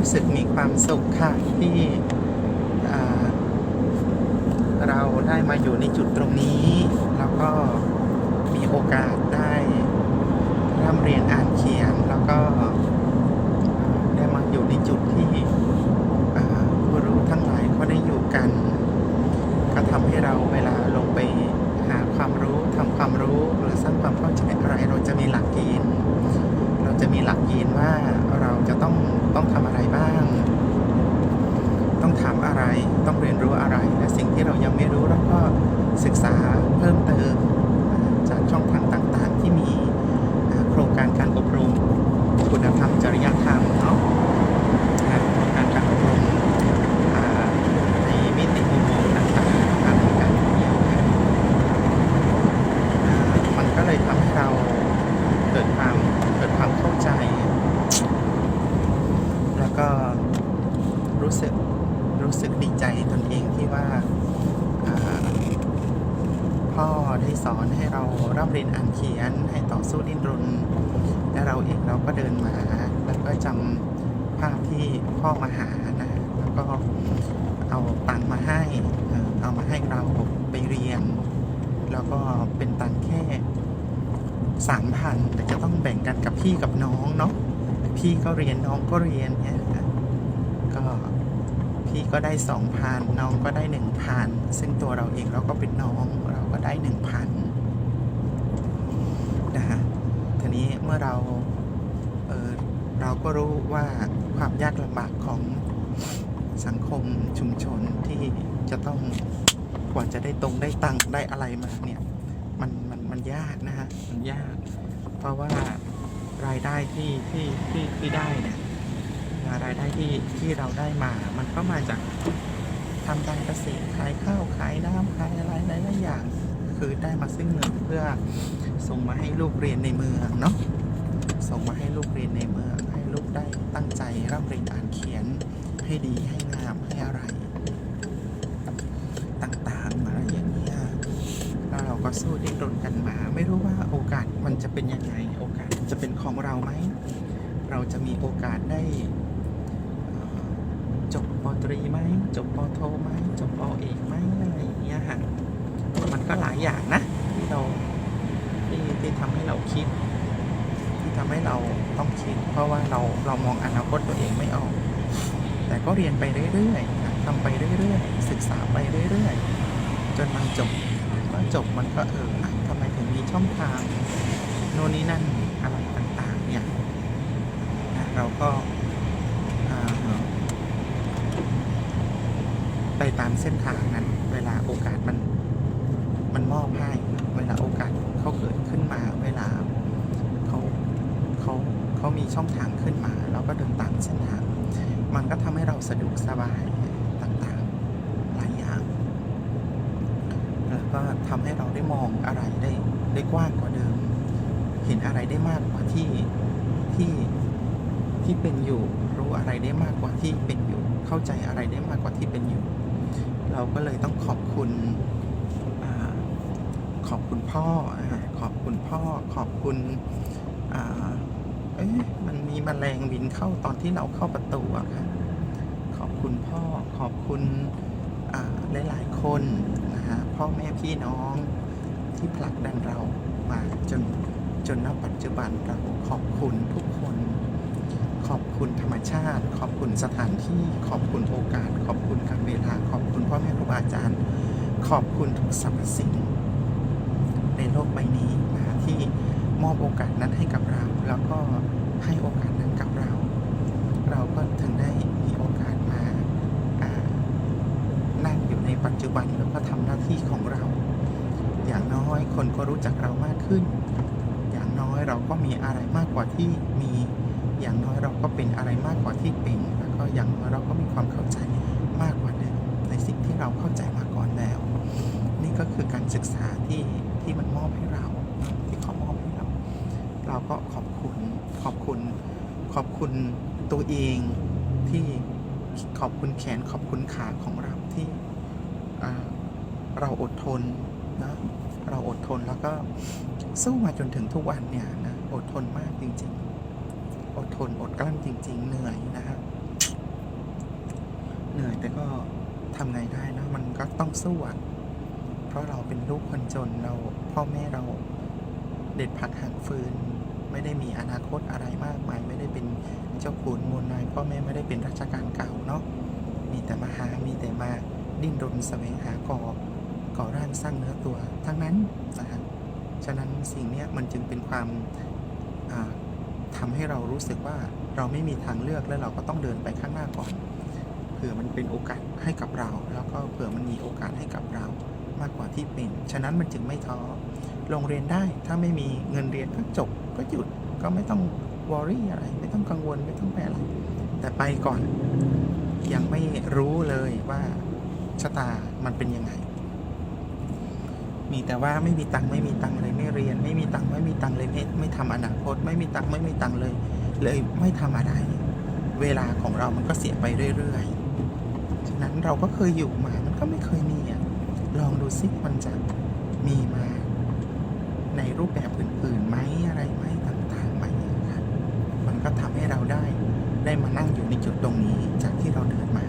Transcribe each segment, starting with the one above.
รู้สึกมีความสุขค่ะที่เราได้มาอยู่ในจุดตรงนี้ แล้วก็มีโอกาสได้ร่ำเรียนอ่านเขียน แล้วก็ได้มาอยู่ในจุดที่ผู้รู้ทั้งหลายก็ได้อยู่กัน ก็ทำให้เราเวลาลงไปหาความรู้ทำความรู้หรือสร้างความเข้าใจอะไร เราจะมีหลักเกณฑ์เราจะมีหลักเกณฑ์ว่า เราจะต้องต้องทำอะไรบ้าง ต้องทำอะไรต้องเรียนรู้อะไร และสิ่งที่เรายังไม่รู้เราก็ศึกษาเพิ่มเติมจากช่องทางต่างๆ ที่มีโครงการการอบรม คุณธรรมจริยธรรมเนาะโครงการการอบรมในมิติมุมมองต่างๆทางการเรียนนะอ่ามันก็เลยทำให้เราเกิดความเกิดความเข้าใจ ก็รู้สึกรู้สึกดีใจตนเองที่ว่าพ่อได้สอนให้เราร่ำเรียนอ่านเขียนให้ต่อสู้ดิ้นรนและเราเองเราก็เดินมาแล้วก็จำภาพที่พ่อมาหานะแล้วก็เอาตังมาให้เอามาให้เราไปเรียน แล้วก็เป็นตังแค่สามพันแต่จะต้องแบ่งกันกับพี่กับน้องเนาะ พี่ก็เรียนน้องก็เรียนเนี่ยก็พี่ก็ได้สองพันน้องก็ได้หนึ่งพันซึ่งตัวเราเองเราก็เป็นน้องเราก็ได้หนึ่งพันนะฮะทีนี้เมื่อเราเออเราก็รู้ว่าความยากลำบากของสังคมชุมชนที่จะต้องกว่าจะได้ตรงได้ตังได้อะไรมาเนี่ย มันมันมันยากนะฮะมันยาก เพราะว่า รายได้ที่ที่ที่ที่ได้เนี่ยรายได้ที่ที่เราได้มา มันก็มาจากทำการเกษตรขายข้าวขายน้ำขายอะไรหลายๆอย่าง คือได้มาซึ่งเงินเพื่อส่งมาให้ลูกเรียนในเมืองเนาะส่งมาให้ลูกเรียนในเมือง ให้ลูกได้ตั้งใจร่ำเรียนอ่านเขียนให้ดีให้งามให้อะไรต่างๆอะไรอย่างเงี้ยแล้วเราก็สู้ดิ้นรนกันมาไจะเป็นยังไง โอกาสจะเป็นของเราไหม เราจะมีโอกาสได้จบปตรีไหม จบปโทไหม จบปเอกไหมอะไรอย่างเงี้ยฮะมันก็หลายอย่างนะ ที่เราที่ที่ทำให้เราคิด ที่ทำให้เราต้องคิด เพราะว่าเราเรามองอนาคตตัวเองไม่ออก แต่ก็เรียนไปเรื่อยๆนะทำไปเรื่อยๆศึกษาไปเรื่อยๆ จนมันจบเมื่อจบมันก็เออทำไมถึงมีช่องทาง น่นนี่นั่นอะไรต่างๆเนี่ยนะเราก็ไปตามเส้นทางนั้น เวลาโอกาสมันมันมอบให้เวลาโอกาสเขาเกิดขึ้นมา เวลาเขาเขาเขามีช่องทางขึ้นมา เราก็เดินตามเส้นทาง มันก็ทำให้เราสะดวกสบายต่างๆหลายอย่าง แล้วก็ทำให้เราได้มองอะไรได้ได้กว้างกว่าเดิม ห็นอะไรได้มากกว่าที่ที่ที่เป็นอยู่ รู้อะไรได้มากกว่าที่เป็นอยู่ เข้าใจอะไรได้มากกว่าที่เป็นอยู่ เราก็เลยต้องขอบคุณอขอบคุณพ่อขอบคุณพ่อ ขอบคุณเอ๊ะมันมีแมลงบินเข้าตอนที่เราเข้าประตูอะค่ะขอบคุณพ่อขอบคุณอ่าหลายๆคนนะฮะพ่อแม่พี่น้องที่ผลักดันเรามาจน จนณปัจจุบันเราขอบคุณทุกคน ขอบคุณธรรมชาติ ขอบคุณสถานที่ขอบคุณโอกาส ขอบคุณการเวลาขอบคุณพ่อแม่ครูบาอาจารย์ ขอบคุณทุกสรรพสิ่ง ในโลกใบนี้นะที่มอบโอกาสนั้นให้กับเรา แล้วก็ให้โอกาสนั้นกับเรา เราก็ถึงได้มีโอกาสมาานั่งอยู่ในปัจจุบันแล้วก็ทำหน้าที่ของเรา อย่างน้อยคนก็รู้จักเรามากขึ้น อยเราก็มีอะไรมากกว่าที่มีอย่างน้อยเราก็เป็นอะไรมากกว่าที่เป็น แล้วก็อย่างน้อยเราก็มีความเข้าใจมากกว่าเดิมในสิ่งที่เราเข้าใจมาก่อนแล้ว นี่ก็คือการศึกษาที่ที่มันมอบให้เราที่เขามอบให้เรา เราก็ขอบคุณขอบคุณ ขอบคุณตัวเองที่ขอบคุณแขนขอบคุณขาของเราที่เราอดทนนะ เราอดทนแล้วก็สู้มาจนถึงทุกวันเนี่ยนะอดทนมากจริง ๆ อดทนอดกลั้นจริง ๆ เหนื่อยนะครับเหนื่อยแต่ก็ทำไงได้นะมันก็ต้องสู้อะเพราะเราเป็นลูกคนจนเราพ่อแม่เราเด็ดผักหักฟืน ไม่ได้มีอนาคตอะไรมากมาย ไม่ได้เป็นเจ้าขุนมูลนายพ่อแม่ไม่ได้เป็นราชการเก่าเนาะมีแต่มาหามีแต่มาดิ้นรนแสวงหาก่อ ก่อร่างสร้างเนื้อตัว ทั้งนั้นนะฮะฉะนั้นสิ่งนี้มันจึงเป็นความอ่าทำให้เรารู้สึกว่าเราไม่มีทางเลือกและเราก็ต้องเดินไปข้างหน้าก่อนเผื่อมันเป็นโอกาสให้กับเรา แล้วก็เผื่อมันมีโอกาสให้กับเรามากกว่าที่เป็น ฉะนั้นมันจึงไม่ท้อลงเรียนได้ถ้าไม่มีเงินเรียนก็จบก็หยุดก็ไม่ต้องวอรี่อะไร ไม่ต้องกังวลไม่ต้องไปอะไร แต่ไปก่อนยังไม่รู้เลยว่าชะตามันเป็นยังไง มีแต่ว่าไม่มีตังค์ไม่มีตังค์เลยไม่เรียน ไม่มีตังค์ไม่มีตังค์เลยไม่ไม่ทำอนาคต ไม่มีตังค์ไม่มีตังค์เลย เลยไม่ทำอะไร เวลาของเรามันก็เสียไปเรื่อยๆ ฉะนั้นเราก็เคยอยู่มา มันก็ไม่เคยมีอะลองดูซิมันจะมีมาในรูปแบบอื่นๆไหมอะไรไหมต่างๆไหมมันก็ทำให้เราได้ได้มานั่งนี้จากที่เราเดินมา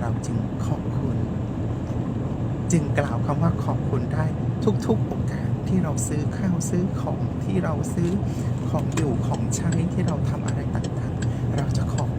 เราจึงขอบคุณ จึงกล่าวคำว่าขอบคุณได้ทุกๆโอกาสที่เราซื้อข้าวซื้อของที่เราซื้อของอยู่ของใช้ที่เราทำอะไรต่างๆ เราจะขอบ